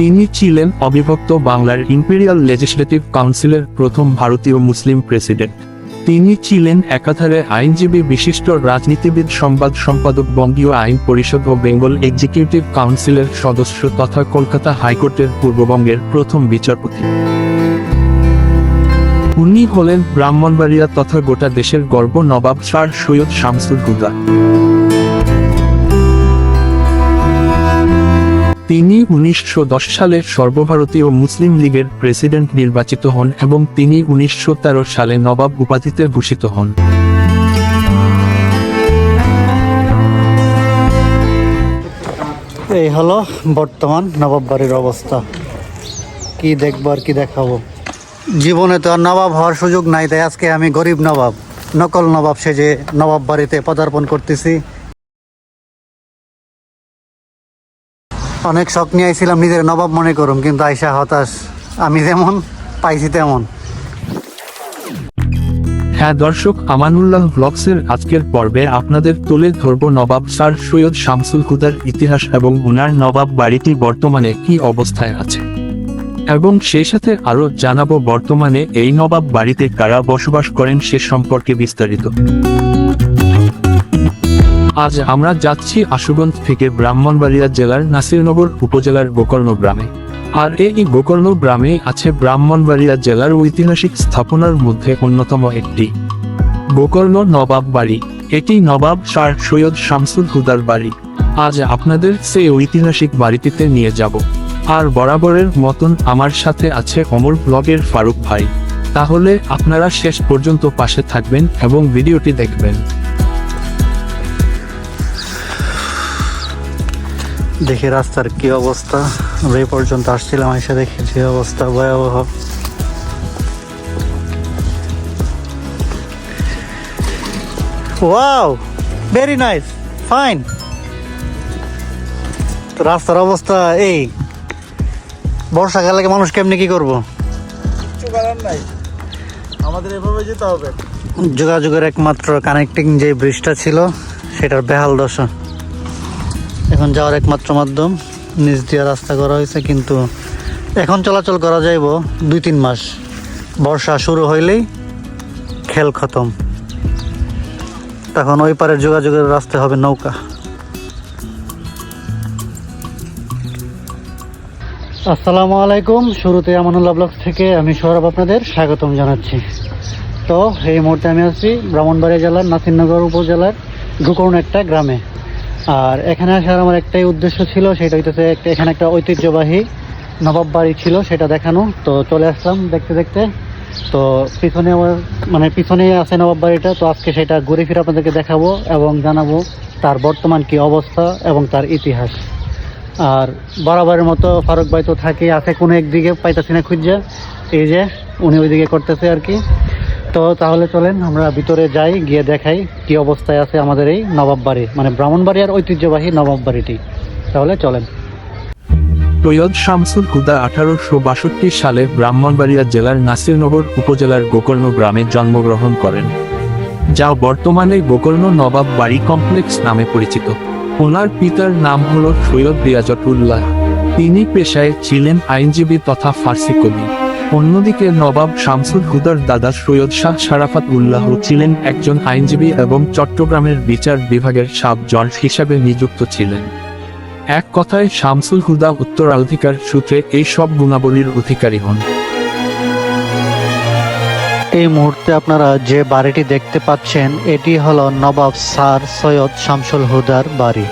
তিনি ছিলেন অবিভক্ত বাংলার ইম্পেরিয়াল লেজিসলেটিভ কাউন্সিলের প্রথম ভারতীয় মুসলিম প্রেসিডেন্ট। তিনি ছিলেন একাধারে আইনজীবী বিশিষ্ট রাজনীতিবিদ, সংবাদ সম্পাদক, বঙ্গীয় আইন পরিষদ ও বেঙ্গল এক্সিকিউটিভ কাউন্সিলের সদস্য তথা কলকাতা হাইকোর্টের পূর্ববঙ্গের প্রথম বিচারপতি। উনি হলেন ব্রাহ্মণবাড়িয়া তথা গোটা দেশের গর্ব নবাব স্যার সৈয়দ শামসুল হুদা। তিনি উনিশশো দশ সালে সর্বভারতীয় মুসলিম লীগের প্রেসিডেন্ট নির্বাচিত হন এবং তিনি উনিশশো সালে নবাব উপাধিতে ভূষিত হন। এই হলো বর্তমান নবাব বাড়ির অবস্থা। কি দেখব আর কি দেখাবো? জীবনে তো আর নবাব হওয়ার সুযোগ নাই, তাই আজকে আমি গরিব নবাব, নকল নবাব সেজে নবাব বাড়িতে পদার্পণ করতেছি। অনেক শখ নিয়ে আইছিলাম, নিজের নবাব মনে করুম কিন্তু আইসা হতাশ। আমি যেমন, পাইছি তেমন। হ্যাঁ দর্শক, আমানুল্লাহ ব্লগসের আজকের পর্বে আপনাদের তুলে ধরব নবাব স্যার সৈয়দ শামসুল হুদার ইতিহাস এবং উনার নবাব বাড়িটি বর্তমানে কি অবস্থায় আছে। এবং সেই সাথে আরও জানাব বর্তমানে এই নবাব বাড়িতে কারা বসবাস করেন সে সম্পর্কে বিস্তারিত। আজ আমরা যাচ্ছি আশুগঞ্জ থেকে ব্রাহ্মণবাড়িয়া জেলার নাসিরনগর উপজেলার গোকর্ণ গ্রামে। আর এই গোকর্ণ গ্রামে আছে ব্রাহ্মণবাড়িয়া জেলার ঐতিহাসিক স্থাপনার মধ্যে অন্যতম একটি। গোকর্ণ নবাব বাড়ি। এটি নবাব স্যার সৈয়দ শামসুল হুদার বাড়ি। আজ আপনাদের সেই ঐতিহাসিক বাড়িটিতে নিয়ে যাব। আর বরাবরের মতন আমার সাথে আছে অমর ব্লগের ফারুক ভাই। তাহলে আপনারা শেষ পর্যন্ত পাশে থাকবেন এবং ভিডিওটি দেখবেন। দেখি রাস্তার কি অবস্থা। আমরা এই পর্যন্ত আসছিলাম এসে দেখি যে অবস্থা ভয়াবহ। ওয়াও ভেরি নাইস ফাইন রাস্তার অবস্থা এই। বর্ষাকালে মানুষ কেমনি কি করব? আমাদের এভাবে যেতে হবে। যোগাযোগের একমাত্র কানেক্টিং যে ব্রিজটা ছিল সেটার বেহাল দশা। এখন যাওয়ার একমাত্র মাধ্যম। নিচ দিয়ে রাস্তা করা হয়েছে, কিন্তু এখন চলাচল করা যাইব দুই তিন মাস। বর্ষা শুরু হইলেই খেল খতম। তখন ওই পারের যোগাযোগের রাস্তা হবে নৌকা। আসসালামু আলাইকুম, শুরুতে আমানুল্লাহ ব্লগ থেকে আমি সৌরভ আপনাদের স্বাগতম জানাচ্ছি। তো, এই মুহূর্তে আমি আছি ব্রাহ্মণবাড়িয়া জেলার, নাসিরনগর উপজেলার গোকর্ণ একটা গ্রামে। আর এখানে আসার আমার একটাই উদ্দেশ্য ছিল, সেটা হইতেছে একটা এখানে একটা ঐতিহ্যবাহী নবাব বাড়ি ছিল, সেটা দেখানো। তো চলে আসলাম দেখতে দেখতে। তো পিছনে আমার মানে পিছনে আছে নবাব বাড়িটা, তো আজকে সেটা ঘুরে ফিরে আপনাদেরকে দেখাবো এবং জানাব তার বর্তমান কি অবস্থা এবং তার ইতিহাস। আর বরাবরের মতো ফারুক ভাই তো থাকে, আছে কোনো একদিকে, পাইতেছি না খুঁজছে এই যে, উনি ওইদিকে করতেছে আর কি। তো তাহলে চলেন, আমরা ভিতরে যাই, গিয়ে দেখাই কি অবস্থায় আছে আমাদের এই নবাব বাড়ি মানে ব্রাহ্মণবাড়িয়ার ঐতিহ্যবাহী নবাব বাড়িটি তাহলে চলেন। সৈয়দ শামসুল হুদা আঠারোশো বাষট্টি সালে ব্রাহ্মণবাড়িয়া জেলার নাসিরনগর উপজেলার গোকর্ণ গ্রামে জন্মগ্রহণ করেন, যা বর্তমানে গোকর্ণ নবাব বাড়ি কমপ্লেক্স নামে পরিচিত। ওনার পিতার নাম হল সৈয়দ রিয়াজতুল্লাহ। তিনি পেশায় ছিলেন আইনজীবী তথা ফার্সি কবি। অন্যদিকে নবাব শামসুল হুদার দাদা সৈয়দ শাহ সারাফাত উল্লাহ ছিলেন একজন আইনজীবী এবং চট্টগ্রামের বিচার বিভাগের সাব জজ হিসাবে নিযুক্ত ছিলেন। এক কথায় শামসুল হুদা উত্তরাধিকার সূত্রে এই সব গুণাবলীর অধিকারী হন। এই মুহূর্তে আপনারা যে বাড়িটি দেখতে পাচ্ছেন এটি হলো নবাব স্যার সৈয়দ শামসুল হুদার বাড়ি।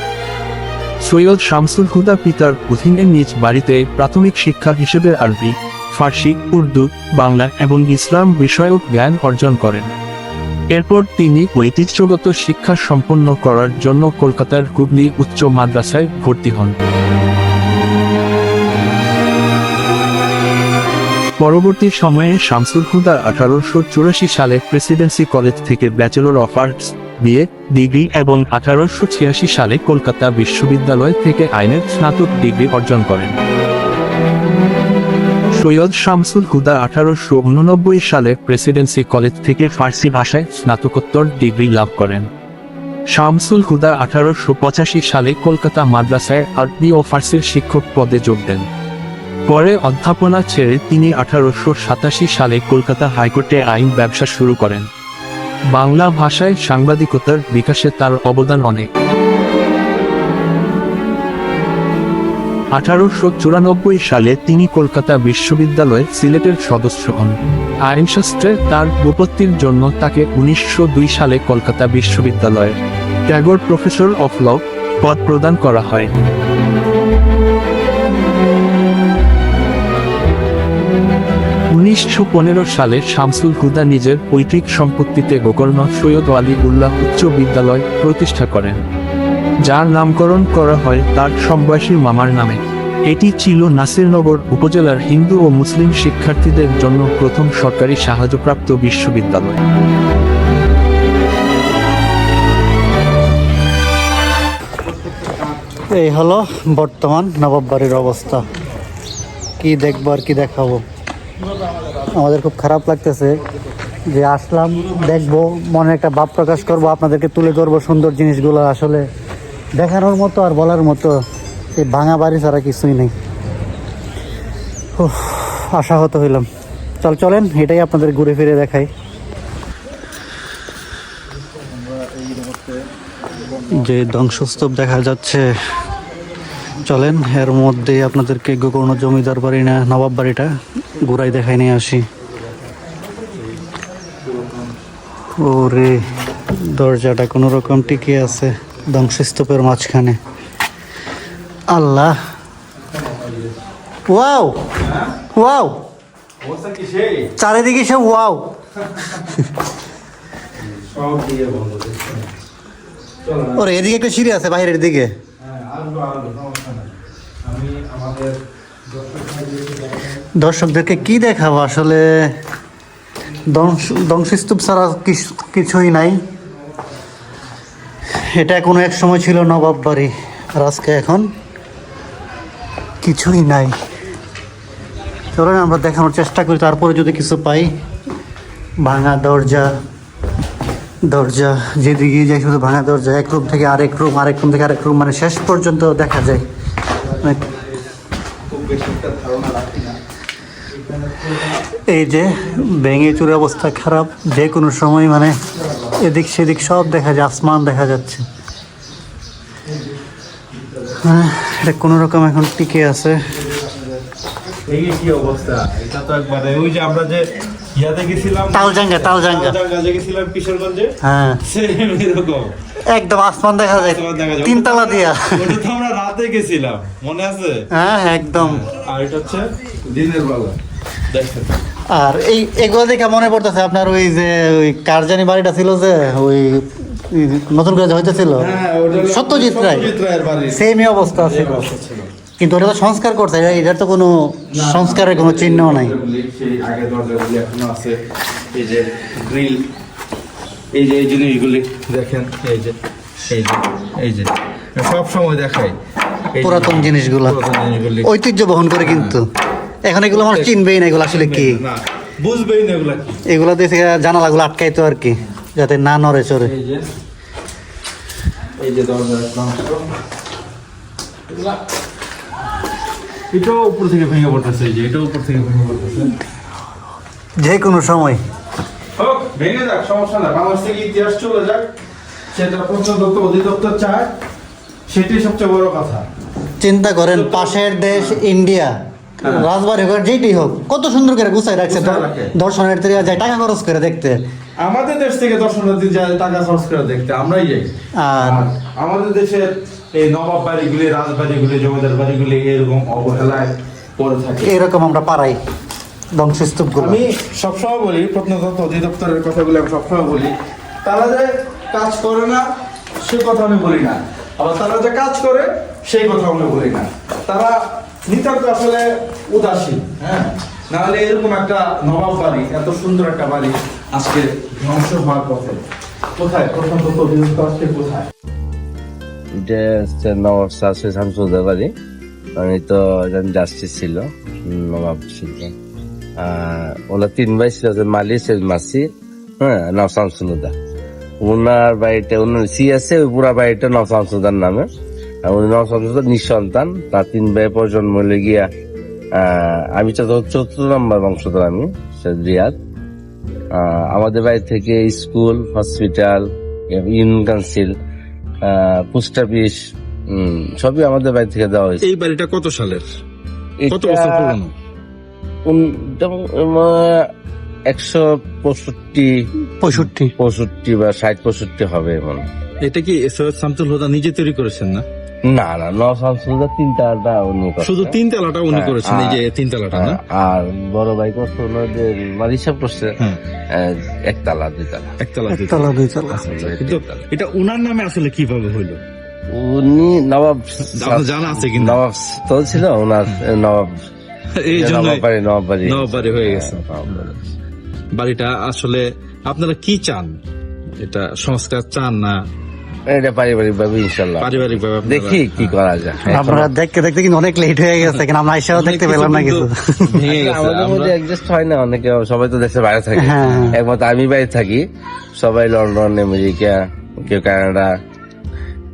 সৈয়দ শামসুল হুদা পিতার অধীনে নিজ বাড়িতে প্রাথমিক শিক্ষা হিসেবে আরবি ফার্সি, উর্দু, বাংলা এবং ইসলাম বিষয়ক জ্ঞান অর্জন করেন। এরপর তিনি ঐতিহ্যগত শিক্ষা সম্পন্ন করার জন্য কলকাতার হুগলি উচ্চ মাদ্রাসায় ভর্তি হন। পরবর্তী সময়ে শামসুল হুদা আঠারোশো চুরাশি সালে প্রেসিডেন্সি কলেজ থেকে bachelor of arts, BA, degree এবং আঠারোশো ছিয়াশি সালে কলকাতা বিশ্ববিদ্যালয় থেকে আইনের স্নাতক ডিগ্রি অর্জন করেন। সৈয়দ শামসুল হুদা আঠারোশো উননব্বই সালে প্রেসিডেন্সি কলেজ থেকে ফার্সি ভাষায় স্নাতকোত্তর ডিগ্রি লাভ করেন। শামসুল হুদা আঠারোশো পঁচাশি সালে কলকাতা মাদ্রাসায় আরবি ও ফার্সির শিক্ষক পদে যোগ দেন। পরে অধ্যাপনা ছেড়ে তিনি আঠারোশো সাতাশি সালে কলকাতা হাইকোর্টে আইন ব্যবসা শুরু করেন। বাংলা ভাষায় সাংবাদিকতার বিকাশে তার অবদান অনেক। আঠারোশো চুরানব্বই সালে তিনি কলকাতা বিশ্ববিদ্যালয়ে সিলেটের সদস্য হন। আইনশাস্ত্রে তার উপত্তির জন্য তাকে উনিশশো দুই সালে কলকাতা বিশ্ববিদ্যালয়ের ট্যাগর প্রফেসর অফ ল পদ প্রদান করা হয়। উনিশশো পনেরো সালে শামসুল হুদা নিজের পৈতৃক সম্পত্তিতে গোকর্ণ সৈয়দ আলী উল্লাহ উচ্চ বিদ্যালয় প্রতিষ্ঠা করেন। যার নামকরণ করা হয় তার সমবয়সী মামার নামে। এটি ছিল নাসিরনগর উপজেলার হিন্দু ও মুসলিম শিক্ষার্থীদের জন্য প্রথম সরকারি সাহায্যপ্রাপ্ত বিশ্ববিদ্যালয়। এই হলো বর্তমান নবাব বাড়ির অবস্থা। কি দেখব আর কি দেখাবো? আমাদের খুব খারাপ লাগতেছে যে আসলাম, দেখব, মনে একটা ভাব প্রকাশ করব, আপনাদেরকে তুলে ধরবো সুন্দর জিনিসগুলো আসলে। দেখানোর মতো আর বলার মতো এই ভাঙা বাড়ি ছাড়া কিছুই নেই। উফ, আশাহত হইলাম। চল চলেন এটাই আপনাদের ঘুরে ফিরে দেখাই। যে ধ্বংসস্তূপ দেখা যাচ্ছে চলেন এর মধ্যে আপনাদেরকে গোকর্ণ জমিদার বাড়ি না নবাব বাড়িটা ঘুরাই দেখাই নিয়ে আসি। ওরে দরজাটা কোনো রকম টিকে আছে। ধ্বংসস্তূপের মাঝখানে। আল্লাহ। ওয়াও। ওয়াও। চারিদিকে সব ওয়াও। ওরে, এদিকে একটা সিঁড়ি আছে বাইরের দিকে। দর্শকদেরকে কি দেখাবো? আসলে ধ্বংস- ধ্বংসস্তূপ ছাড়া কিছুই নাই। এটা কোনো এক সময় ছিল নবাব বাড়ি, আর আজকে এখন কিছুই নাই। চলেন, আমরা দেখানোর চেষ্টা করি। তারপরে যদি কিছু পাই, ভাঙা দরজা দরজা যেদিকে যাই শুধু ভাঙা দরজা, এক রুম থেকে আরেক রুম আরেক রুম থেকে আরেক রুম মানে শেষ পর্যন্ত দেখা যায়। মানে এই যে ভেঙে চুরে অবস্থা খারাপ, যে কোনো সময় মানে এদিক সেদিক সব দেখা যায় আসমান দেখা যাচ্ছে। হ্যাঁ, এটা কোনো রকম এখন টিকে আছে। এই কি অবস্থা? এটা তো একবারে ওই যে আমরা যে ইয়াতে গেছিলাম তালজাঙ্গা তালজাঙ্গা। তালজাঙ্গা গেছিলাম কিশোরগঞ্জে হ্যাঁ। সেম এরকম। একদম আসমান দেখা যায় আসমান দেখা যায়। তিনতলা দিয়া। ওটা তো আমরা রাতে গেছিলাম মনে আছে? হ্যাঁ একদম। আর এটা হচ্ছে দিনের বেলা। দেখেন। আর এই এগুলো দেখে মনে পড়তেছে আপনার ওই যে ওই কারজানি বাড়িটা ছিল যে ওই নতুন করে যে হইতেছিল হ্যাঁ সত্যজিৎ রায়। সেমই অবস্থা ছিল। কিন্তু ওটা তো সংস্কার করছে এটার তো কোনো সংস্কারের কোনো চিহ্ন নাই। এই যে গ্রিল এই যে এই জিনিসগুলি দেখেন এই যে এই যে এই যে। সব সময় দেখাই পুরাতন জিনিসগুলো। ঐতিহ্য বহন করে কিন্তু। এখন এগুলো মানুষ চিনবেই না এগুলো আসলে কি? বুঝবেই না এগুলা। এগুলো দিয়ে থেকে জানালাগুলো আটকাইতো আর কি যাতে না নড়ে চড়ে। এই যে এই যে দরজার অংশ এটাও উপর থেকে ভেঙে পড়তেছে এই যে এটাও উপর থেকে ভেঙে পড়তেছে। যে কোনো সময়। হোক ভেঙে যাক সমস্যা না বাংলাদেশ থেকে ইতিহাস চলে যাক। সেটা প্রত্নতত্ত্ব অধিদপ্তর চায়। সেটাই সবচেয়ে বড় কথা। চিন্তা করেন পাশের দেশ ইন্ডিয়া। রাজবাড়ি হোক আর যেটি হোক কত সুন্দর করে গুছাই রাখছে রাখে। যায় টাকা খরচ করে দেখতে। আমাদের দেশ থেকে দর্শনার্থী যায় টাকা খরচ করে দেখতে আমরাই যাই। আর আমাদের দেশের এই নবাব বাড়িগুলি রাজবাড়িগুলি জমিদার বাড়িগুলি এরকম অবহেলায় পড়ে থাকে। এরকম আমরা পারাই ধ্বংসস্তূপ আমি সবসময় বলি প্রত্নতত্ত্ব অধিদপ্তরের কথাগুলো আমি সবসময় বলি তারা যে কাজ করে না সে কথা আমি বলি না। আবার তারা যে কাজ করে সেই কথা আমি বলি না। তারা নিতান্ত আসলে উদাসীন হ্যাঁ? নাহলে এরকম একটা নবাব বাড়ি, এত সুন্দর একটা বাড়ি আজকে ধ্বংস হওয়ার পথে। কোথায়? আজকে কোথায়? তো একজন ছিল, নবাব আর তিন মাসি হ্যাঁ ওনার ওনার সি ওই পুরা নামে। নিঃসন্তান তার তিন ভাই প্রজন্ম হলে গিয়া আমি তো চতুর্থ নম্বর বংশধর আমি রিয়াদ। আমাদের বাড়ি থেকে school hospital union council post office সবই আমাদের বাড়ি থেকে দেওয়া হয়েছে। এই বাড়িটা কত সালের? কত বছর পুরনো? যেমন, একশো পঁয়ষট্টি পঁয়ষট্টি। পঁয়ষট্টি বা ষাট পঁয়ষট্টি হবে এমন এটা কি সৈয়দ শামসুল হুদা নিজে তৈরি করেছেন না? না না ন সংসদা তিনটা উনি শুধু তিন তালাটা উনি হ্যাঁ, করেছেন এই যে তিন তালাটা না? আর বড় ভাই করছে ওনাদের মানে হিসাব করছে হ্যাঁ। একতলা দুইতলা একতলা দুই একতলা দুইতলা এটা উনার নামে আসলে কীভাবে হইল? উনি নবাব জানা আছে কিনা? নবাব তো ছিল ওনার নবাব এই জন্য নবাব বাড়ি হয়ে গেছে। বাড়িটা আসলে আপনারা কি চান? এটা সংস্কার চান না এটা পারিবারিক ভাবে ইনশাল্লাহ। পারিবারিক ভাবে দেখি কি করা যায়। আপনারা দেখতে দেখতে কিন্তু অনেক লেট হয়ে গেছে কিন্তু আমরা এসেও দেখতে পেলাম না কিছু আমাদের মধ্যে অ্যাডজাস্ট হয় না অনেকে সবাই তো দেশের বাইরে থাকে। হ্যাঁ, হ্যাঁ। একমাত্র আমি বাইরে থাকি সবাই লন্ডন আমেরিকা কেউ কানাডা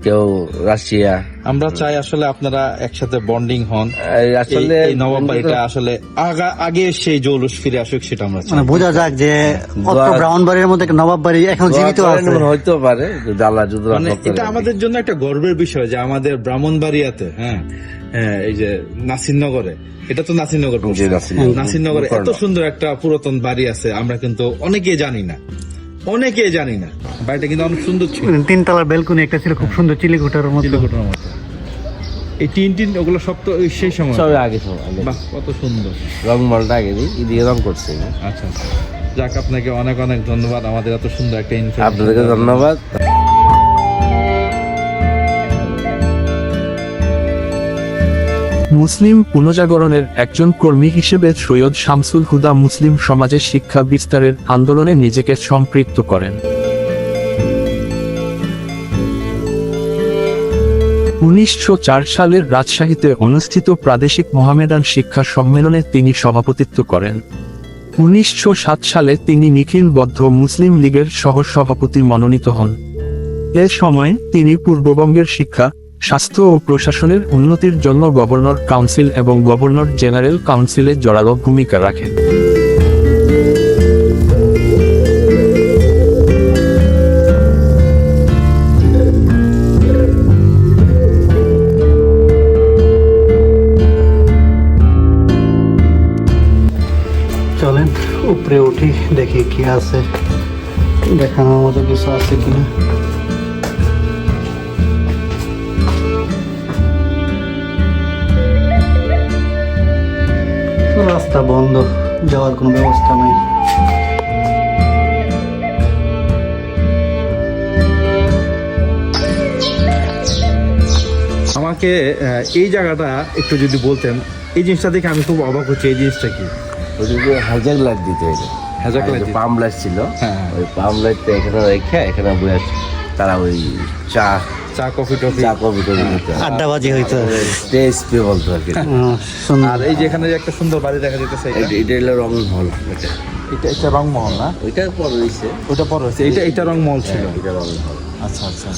কেউ রাশিয়া। আমরা চাই আসলে আপনারা একসাথে বন্ডিং হন। আসলে এই- এই নবাব বাড়িটা আসলে আগে সেই জৌলুস ফিরে আসুক সেটা আমরা মানে বোঝা যাক যে ব্রাউন বাড়ির মধ্যে একটা নবাব বাড়ি এখন জীবিত আছে। হইতেও পারে যদি আল্লাহ যদি মানে এটা আমাদের জন্য একটা গর্বের বিষয় যে আমাদের ব্রাহ্মণবাড়িয়াতে হ্যাঁ হ্যাঁ এই যে নাসিরনগরে এটা তো নাসিরনগর। নাসিরনগরে। এত সুন্দর একটা পুরাতন বাড়ি আছে আমরা কিন্তু অনেকে জানি না। অনেকে জানি না। বাড়িটা কিন্তু অনেক সুন্দর ছিল। তিনতলার বেলকুনি একটা ছিল খুব সুন্দর চিলিকুটার মতো। চিলেকোঠার মতো। এই টিন টিন ওগুলো সব তো ওই সেই সময়। সবই আগে সব আগে। বাহ কত সুন্দর। রং মলটা আগে দিই দিয়ে রং করছে আচ্ছা আচ্ছা। যাক আপনাকে অনেক অনেক ধন্যবাদ। আমাদের এত সুন্দর একটা আপনাদেরকে ধন্যবাদ। মুসলিম পুনজাগরণের একজন কর্মী হিসেবে সৈয়দ শামসুল হুদা মুসলিম সমাজের শিক্ষা বিস্তারের আন্দোলনে নিজেকে সম্পৃক্ত করেন। উনিশশো চার সালের রাজশাহীতে অনুষ্ঠিত প্রাদেশিক মহামেডান শিক্ষা সম্মেলনে তিনি সভাপতিত্ব করেন। উনিশশো সাত সালে তিনি নিখিল বদ্ধ মুসলিম লীগের সহ সভাপতি মনোনীত হন। এ সময় তিনি পূর্ববঙ্গের শিক্ষা স্বাস্থ্য ও প্রশাসনের উন্নতির জন্য গভর্নর কাউন্সিল এবং গভর্নর জেনারেল কাউন্সিলে জোরালো ভূমিকা রাখেন। চলেন, উপরে উঠি, দেখি কি আছে। দেখানোর মতো কিছু আছে কিনা। রাস্তা বন্ধ যাওয়ার কোনো ব্যবস্থা নাই আমাকে এই জায়গাটা একটু যদি বলতেন এই জিনিসটা দেখে আমি খুব অবাক হচ্ছি এই জিনিসটা কি হাজার লাইট দিতে হইল হাজার লাইট দিতে? পাম লাইট ছিল হ্যাঁ। ওই পাম লাইটটা এখানে রেখে এখানে বসে তারা ওই চা চা কফি টফি। চা কফি টফি আড্ডাবাজি হইতো। টেস্টি বলতো আর কি। আর এই যে এখানে যে একটা সুন্দর বাড়ি দেখা যেতেছে এটা? এটা- এটা হলো রং হল এটা এটা এটা রংমহল না? ওইটা পর রয়েছে ওটা পর হয়েছে এটা এটা রংমহল ছিল। এটা রং হল আচ্ছা আচ্ছা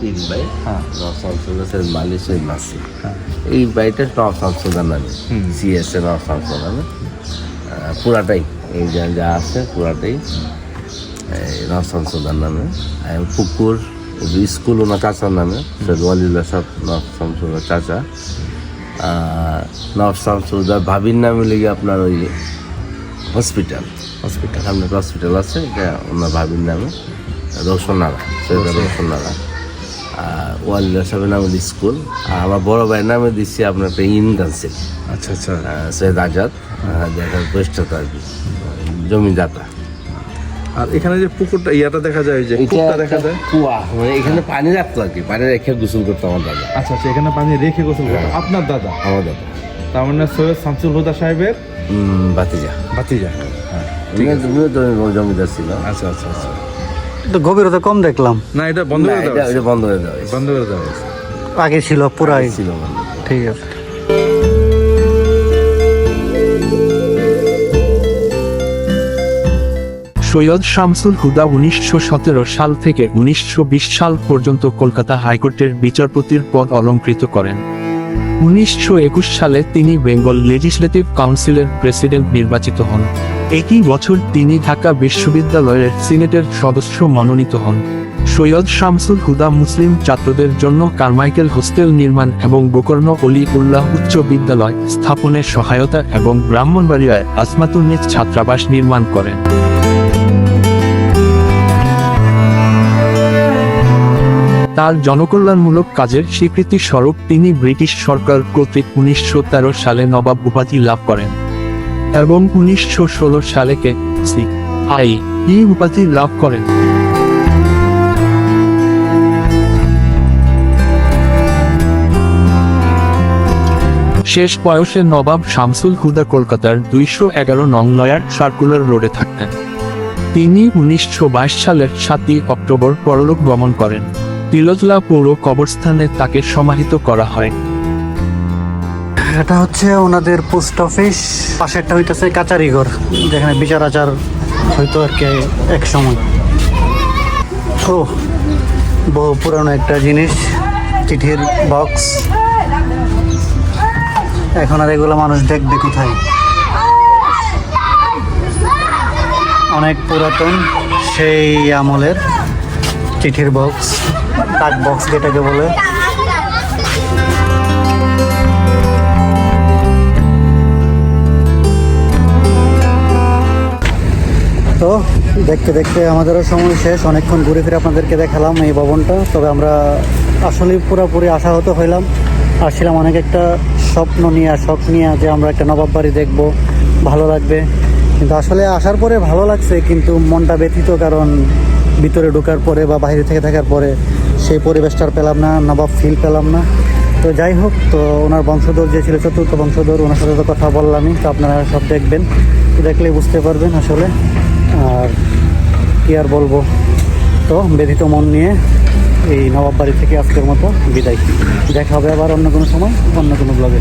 তিন ভাই। হ্যাঁ। মালিক নাসির হ্যাঁ। এই বাড়িটা নব সংসদার নামে। সিএসএ নব নামে। পুরাটাই। এই যা যা আছে পুরাটাই। সংসদার নামে। পুকুর স্কুল ওনার চাচার নামে সৈয়দ ওয়ালিউল্লাহ নব সংসদার চাচা। সংসদার ভাবির নামে লেগে আপনার ওই হসপিটাল। হসপিটাল সামনে হসপিটাল আছে এটা ওনার ভাবির নামে। রোশনারা সৈয়দ রোশনারা আর ওয়ালিল্লা সাহেবের নামে স্কুল। আর আমার বড় ভাইয়ের নামে দিচ্ছি আপনার একটা ইন কাউন্সিল আচ্ছা আচ্ছা। সৈয়দ আজাদ যেটা প্রতিষ্ঠাতা আর কি জমিদাতা। আর এখানে যে পুকুরটা ইয়াটা দেখা যায় যে কূপটা দেখা যায়? কুয়া মানে এখানে পানি রাখতো আর কি? পানি রেখে গোসল করতো আমার দাদা। আচ্ছা আচ্ছা এখানে পানি রেখে গোসল করতো আপনার দাদা? আমার দাদা। তার মানে সৈয়দ শামসুল হুদা সাহেবের? বাতিজা ভাতিজা। হ্যাঁ উনিও জমিদার ছিল। আচ্ছা আচ্ছা আচ্ছা। তো গভীরতা কম দেখলাম। না এটা বন্ধ করে দেওয়া এটা বন্ধ করে দেওয়া বন্ধ করে দেওয়া আগে ছিল পুরাই। ছিল ঠিক আছে। সৈয়দ শামসুল হুদা উনিশশো সতেরো সাল থেকে উনিশশো বিশ সাল পর্যন্ত কলকাতা হাইকোর্টের বিচারপতির পদ অলঙ্কৃত করেন। উনিশশো একুশ সালে তিনি বেঙ্গল লেজিসলেটিভ কাউন্সিলের প্রেসিডেন্ট নির্বাচিত হন। একই বছর তিনি ঢাকা বিশ্ববিদ্যালয়ের সিনেটের সদস্য মনোনীত হন। সৈয়দ শামসুল হুদা মুসলিম ছাত্রদের জন্য কারমাইকেল হোস্টেল নির্মাণ এবং গোকর্ণ অলি উল্লাহ উচ্চ বিদ্যালয় স্থাপনের সহায়তা এবং ব্রাহ্মণবাড়িয়ায় আসমাতুন্নিস ছাত্রাবাস নির্মাণ করেন। তার জনকল্যাণমূলক কাজের স্বীকৃতি স্বরূপ তিনি ব্রিটিশ সরকার কর্তৃক উনিশশো তেরো সালে নবাব উপাধি লাভ করেন এবং উনিশশো ষোলো সালে কে সি আই ই উপাধি লাভ করেন। শেষ বয়সে নবাব শামসুল হুদা কলকাতার দুইশো এগারো নং লয়ার সার্কুলার রোডে থাকতেন। তিনি উনিশশো বাইশ সালের সাতই অক্টোবর পরলোক গমন করেন। তিলতলা পৌর কবরস্থানে তাকে সমাহিত করা হয়। এটা হচ্ছে ওনাদের পোস্ট অফিস। পাশেরটা হইতেছে কাচারিঘর, যেখানে বিচার আচার হয়তো আর কি এক সময়। ও, বহু পুরানো একটা জিনিস, চিঠির বক্স এখন আর এগুলো মানুষ দেখবে কোথায়? অনেক পুরাতন সেই আমলের চিঠির বক্স ডাক বক্স যেটাকে বলে। তো দেখতে দেখতে আমাদেরও সময় শেষ। অনেকক্ষণ ঘুরে ফিরে আপনাদেরকে দেখালাম এই ভবনটা। তবে আমরা আসলে পুরোপুরি আশাহত হইলাম। আসছিলাম অনেক একটা স্বপ্ন নিয়ে, শখ নিয়ে যে আমরা একটা নবাব বাড়ি দেখব, ভালো লাগবে। কিন্তু আসলে আসার পরে ভালো লাগছে, কিন্তু মনটা ব্যথিত কারণ ভিতরে ঢোকার পরে বা বাইরে থেকে থাকার পরে সেই পরিবেশটা পেলাম না, নবাব ফিল পেলাম না। তো যাই হোক, তো ওনার বংশধর যে ছিল চতুর্থ বংশধর, ওনার সাথে তো কথা বললামই, তো আপনারা সব দেখবেন তো দেখলেই বুঝতে পারবেন আসলে। আর কি আর বলব? তো ব্যথিত মন নিয়ে এই নবাব বাড়ি থেকে আজকের মতো বিদায়। দেখা হবে আবার অন্য কোনো সময়, অন্য কোনো ব্লগে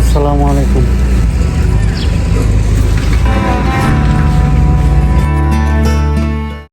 আসসালামু আলাইকুম।